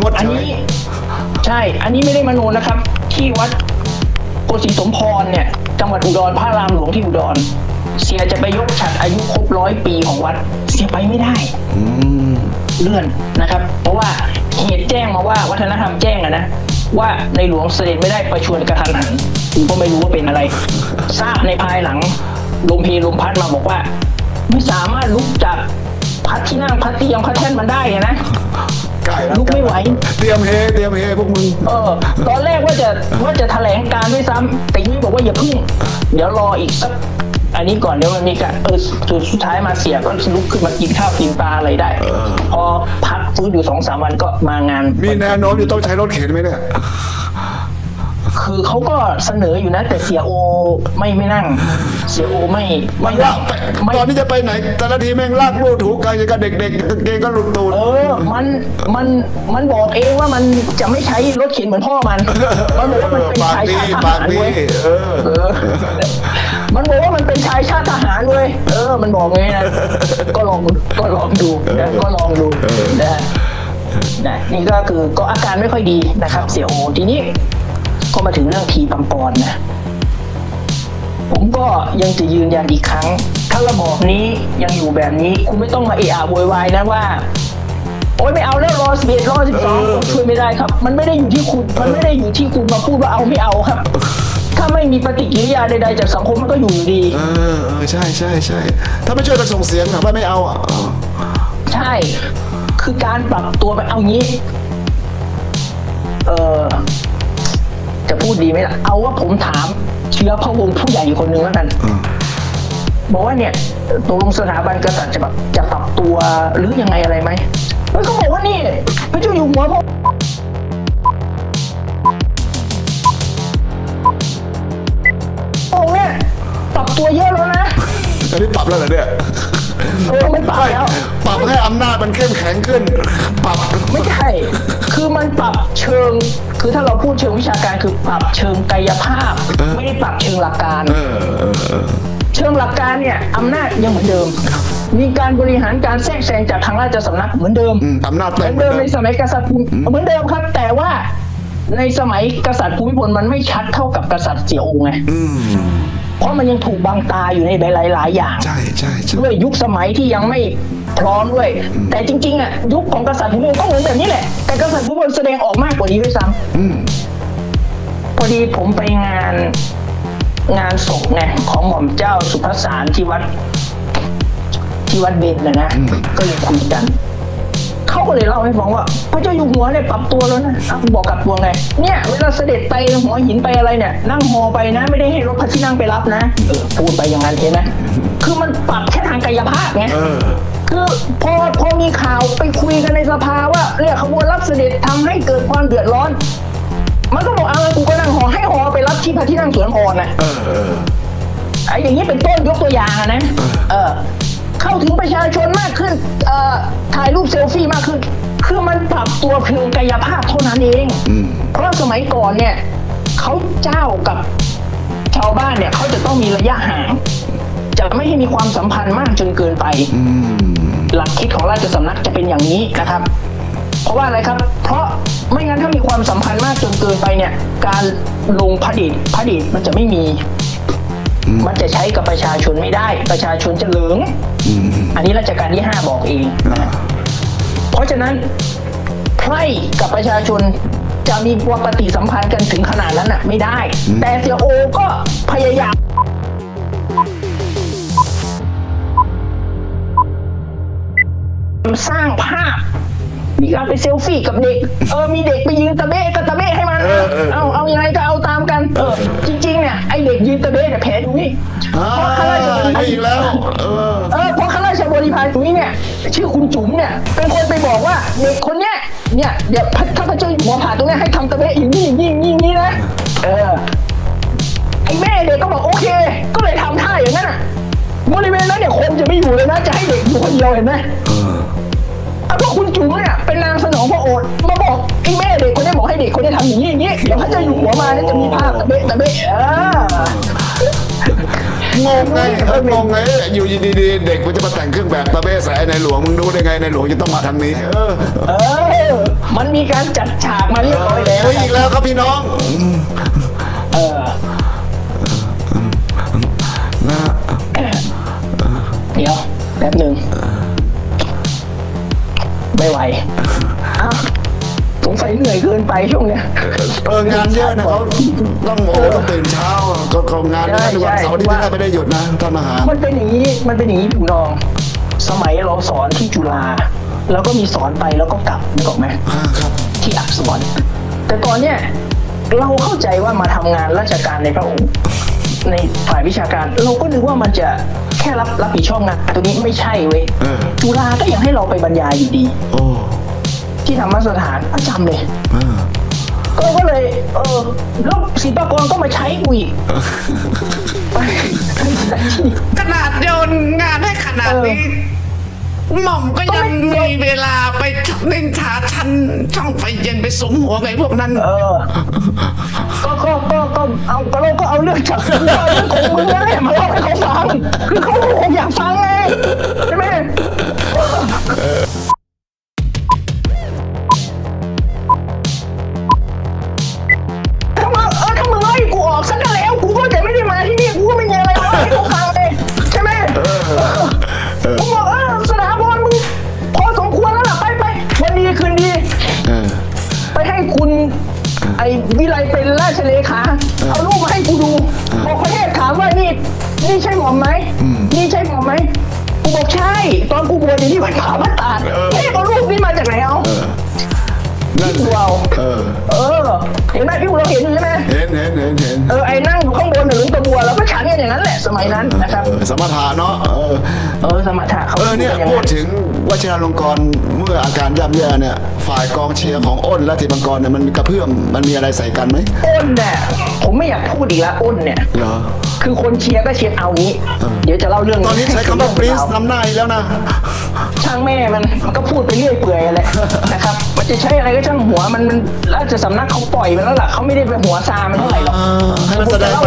งดอันเฉย นี้ใช่ อันนี้ไม่ได้มโนนะครับ ที่วัดโกศิสมพรเนี่ย จังหวัดอุดรพระรามหลวงที่อุดร เสียจะไปยกฉัดอายุครบร้อยปีของวัด เสียไปไม่ได้ อืม เลื่อนนะครับ เพราะว่าเหตุแจ้งมาว่าวัฒนธรรมแจ้งอะนะ ว่าในหลวงเสด็จไม่ได้ประชวรกระทันหันผมก็ไม่รู้ว่าเป็นอะไร ทราบในภายหลังลมเพลลมพัดมาบอกว่า ไม่สามารถลุกจากพัดที่นั่งพัดที่ยังพัดแท่นมันได้อะนะ ใกล้แล้วลุกไม่ไหว เตรียมเฮเตรียมเฮพวกมึงเออ ตอนแรกว่าจะว่าจะแถลงการด้วยซ้ำแต่ยุ้ยบอกว่าอย่าพึ่ง เดี๋ยวรออีกสักอันนี้ก่อนเดี๋ยวมันมีการเออสุดสุดท้ายมาเสียก็ลุกขึ้นมากินข้าวกินปลาอะไรได้ พอพักฟื้นอยู่สองสามวันก็มางาน มีแนวโน้มจะต้องใช้รถเข็นไหมเนี่ย คือเขาก็เสนออยู่นะ แต่เสียโอไม่ไม่นั่ง เสียโอไม่มัไม่นลากไปไม่ตอนนี้จะไปไหน แต่ละทีแม่งลากลูกถูกกันอย่างกับเด็กๆกางเกงก็หลุดตูด เออ มันมันมันบอกเองว่ามันจะไม่ใช้รถเข็นเหมือนพ่อมันมันบอกว่ามันเป็นปากชายดีชาติทปาหากรดีเว้ย เออ เออมันบอกว่ามันเป็นชายชาติทหารเว้ย เออ มันบอกไงนะ ก็ลอง ก็ลองดูนะก็ลองดูนะนะนี่ก็คือก็อาการไม่ค่อยดีนะครับ เสียโอทีนี้ ก็มาถึงเรื่องทีปังปอนนะผมก็ยังจะยืนยันอีกครั้ง ถ้าระบอบนี้ยังอยู่แบบนี้ คุณไม่ต้องมาเอะอะโวยวายนะว่า โอ๊ยไม่เอาแล้วรอสิบเอ็ดรอสิบสองช่วยไม่ได้ครับ มันไม่ได้อยู่ที่คุณ มันไม่ได้อยู่ที่คุณมาพูดว่าเอาไม่เอาครับ ถ้าไม่มีปฏิกิริยาใดๆจากสังคมมันก็อยู่อยู่ดี เออเออใช่ใช่ใช่ถ้าไม่ช่วยกันส่งเสียงถามว่าไม่เอาอะเออใช่ คือการปรับตัวไปเอางี้ เออ จะพูดดีไหมล่ะ เอาว่าผมถามเชื้อพระวงศ์ผู้ใหญ่คนหนึ่งแล้วกันเออบอกว่าเนี่ยตกลงสถาบันกษัตริย์จะแบบจะปรับตัวหรือยังไงอะไรไหมแล้วก็บอกว่านี่พระเจ้าอยู่หัวพระองค์เนี่ยปรับตัวเยอะแล้วนะอันนี้ปรับแล้วเหรอเนี่ยเออไม่ปรับไม่แล้ว ปรับให้อำนาจมันเข้มแข็งขึ้น ปรับ ไม่ใช่ คือมันปรับเชิง คือถ้าเราพูดเชิงวิชาการคือปรับเชิงกายภาพ ไม่ได้ปรับเชิงหลักการ เออเออเออเชิงหลักการเนี่ยอำนาจยังเหมือนเดิม มีการบริหารการแทรกแซงจากทางราชสำนักเหมือนเดิมอืมอำนาจเหเต็มืมอนเหมือเดินมเดิในมสมัยกษัตริย์ภูมิเหมือนเดิมครับ แต่ว่า ในสมัยกษัตริย์ภูมิพลมันไม่ชัดเท่ากับกษัตริย์เสี่ยวองไงอืมเพราะมันยังถูกบังตาอยู่ในหลายหลายๆอย่างใช่ใช่ใช่ด้วยยุคสมัยที่ยังไม่พร้อมด้วย แต่จริง ๆ อะ ยุคของกษัตริย์ภูมิพลก็เหมือนแบบนี้แหละ แต่กษัตริย์ภูมิพลแสดงออกมากกว่านี้ด้วยซ้ำอืมพอดีผมไปงานงานศพไงของหม่อมเจ้าสุภาษารที่วัด ที่วัดเบญนะนะก็เลยคุยกันเขา ก็เลยเล่าให้ฟังว่า พระเจ้าอยู่หัวเนี่ยปรับตัวแล้วนะอะผมบอกกลับตัวไง เนี่ยเวลาเสด็จไปหัวหินไปอะไรเนี่ย นั่งฮอไปนะ ไม่ได้ให้รถพระที่นั่งไปรับนะเออพูดไปอย่างนั้นเห็นไหมคือมันปรับแค่ทางกายภาพไงเออคือพอพอมีข่าวไปคุยกันในสภาว่าเนี่ยขบวนรับเสด็จทำให้เกิดความเดือดร้อน มันก็บอกเอาเลยกูก็นั่งหอให้หอไปรับที่พระที่นั่งสวนพรน่ะเออเออไอ้อย่างนี้เป็นต้นยกตัวอย่างอะนะเออ เข้าถึงประชาชนมากขึ้นเอ่อถ่ายรูปเซลฟี่มากขึ้น คือมันปรับตัวเพียงกายภาพเท่านั้นเองอืมเพราะสมัยก่อนเนี่ยเขาเจ้ากับชาวบ้านเนี่ยเขาจะต้องมีระยะห่าง จะไม่ให้มีความสัมพันธ์มากจนเกินไปอืมหลักคิดของราชสำนักจะเป็นอย่างนี้นะครับ เพราะว่าอะไรครับ เพราะไม่งั้นถ้ามีความสัมพันธ์มากจนเกินไปเนี่ย การลงพระเดชพระเดชมันจะไม่มี มันจะใช้กับประชาชนไม่ได้ ประชาชนจะเหลืองอืมอันนี้รัชกาลที่ห้าบอกเองอ่าเพราะฉะนั้นไพร่กับประชาชนจะมีความปฏิสัมพันธ์กันถึงขนาดนั้นอะ ไม่ได้ แต่เสียโอก็พยายามสร้างภาพ มีการไปเซลฟี่กับเด็ก เออ มีเด็กไปยืนตะเบ้ก็ตะเบ้ให้มันเออเออเอาเอายังไงก็เอาตามกัน เออ จริงๆเนี่ ยไอเด็กยืนตะเบ้เนี่ยแผลดูนี่อ่าเพราะข้าราชการอีกแล้วเออเออเพราะข้าราชบริพารตรงนี้เนี่ยชื่อคุณจุ๋มเนี่ยเป็นคนไปบอกว่าเด็กคนเนี้ยเนี่ยเดี๋ยวพระถ้าพระเจ้าอยู่หัวผ่าตรงเนี้ยให้ทำตะเบะอย่างนี้อย่างนี้อย่างนี้อย่างนี้นะเออไอ้แม่เด็กก็บอกโอเค ก็เลยทำท่าอย่างนั้นอะบริเวณนั้นเนี่ยคนจะไม่อยู่เลยนะ จะให้เด็กอยู่คนเดียวเห็นไหมเออเอาก็คุณจุ๋มเนี่ย เป็นนางสนองพระโอษฐ์มาบอกไอ้แม่เด็กคนเนี้ยบอกให้เด็กคนเนี้ยทำอย่างนี้อย่างนี้เดี๋ยวพระเจ้าอยู่หัวมาเนี่ยจะมีภาพตะเบะตะเบะเอองงไงเอองงไงอยู่ดีๆเด็กมันจะมาแต่งเครื่องแบกตะเบ้ใส่ในหลวงมึงรู้ได้ไงในหลวงจะต้องมาทางนี้ เออ เออ มันมีการจัดฉากมาเรียบร้อยแล้วเฮ้ยอีกแล้วครับพี่น้อง เออนะเดี๋ยวแป๊บหนึ่ง ไม่ไหวอ้าวสงสัยเหนื่อยเกินไปช่วงเนี้ย เอองานเยอะนะเขาต้องโอ้ต้องตื่นเช้าอะก็เขางานเยอะทุกวันใช่เสาร์อาที่ว่า ไม่ได้หยุดนะท่านอาหารมันเป็นอย่างนี้ มันเป็นอย่างนี้พี่น้อง สมัยเราสอนที่จุฬาเราก็มีสอนไปแล้วก็กลับนึกออกไหม อ่าครับที่อักษรแต่ตอนเนี้ยเราเข้าใจว่ามาทำงานราชการในพระองค์ ในฝ่ายวิชาการ เราก็นึกว่ามันจะ แค่รับรับผิดชอบงานตัวนี้ไม่ใช่เว้ยเออ จุฬาก็ยังให้เราไปบรรยายอยู่ดี โอ้ที่ธรรมสถานประจำเลยอ่าก็ก็เลย เออแล้วศิลปากรก็มาใช้กูอีกไปไปที่ ขนาดโยนงานให้ขนาดนี้ หม่อมก็ยังมีเวลาไปเล่นชาชันช่องไฟเย็นไปสมหัวกับไอ้พวกนั้น เออ ก็ ก็เอาก็เราก็เอาเรื่องจากเรื่องของมึงนั่นแหละมาเล่าให้เขาฟัง คือเขาคงอยากฟังไงใช่ไหม ถ้ามึงเออถ้ามึงไล่กูออกซะก็แล้วกูก็จะไม่ได้มาที่นี่กูก็ไม่มีอะไรมาให้กูฟังเลยใช่ไหมกูบอกเออสถาพรมึงพอสมควรแล้วล่ะไปไปวันดีคืนดี เออ ไปให้คุณ ไอ้วิไลเป็นราชเลขา ถามว่านี่นี่ใช่หม่อมไหมนี่ใช่หม่อมไหมกูบอกใช่ ตอนกูบวชอยู่ที่วัดผาบ้านตาดเฮ้ยเอารูปนี้มาจากไหนเอานั่นดูสิเอาเออเออ เห็นไหมพี่เราเห็นอยู่ใช่ไหมเห็นเห็นเห็นเห็นเออไอ้นั่งอยู่ข้างบนหรือตะบัวแล้วก็ฉันกันอย่างนั้นแหละสมัยนั้นนะครับเออสมถะเนาะเออเออสมถะเขาเออเนี่ยป็างพูดถึงวชิราลงกรณ์เมื่ออาการย่ำแย่เนี่ย ฝ่ายกองเชียร์ของอ้นและทีบังกรเนี่ยมันกระเพื่อมมันมีอะไรใส่กันไหมอ้นเนี่ยผมไม่อยากพูดอีกแล้วอ้นเนี่ยเหรอคือคนเชียร์ก็เชียร์เอางี้ เดี๋ยวจะเล่าเรื่องตอนนี้ใช้คำว่าปรินซ์นำหน้าอีกแล้วนะช่างแม่มันมันก็พูดไปเรื่อยเปื่อยแหละนะครับมันจะใช้อะไรก็ช่างหัวมันมันราชสำนักเขาปล่อยมันแล้วล่ะเขาไม่ได้ไปหัวซามันเท่าไหร่หรอกอ่าให้มันแสดงไป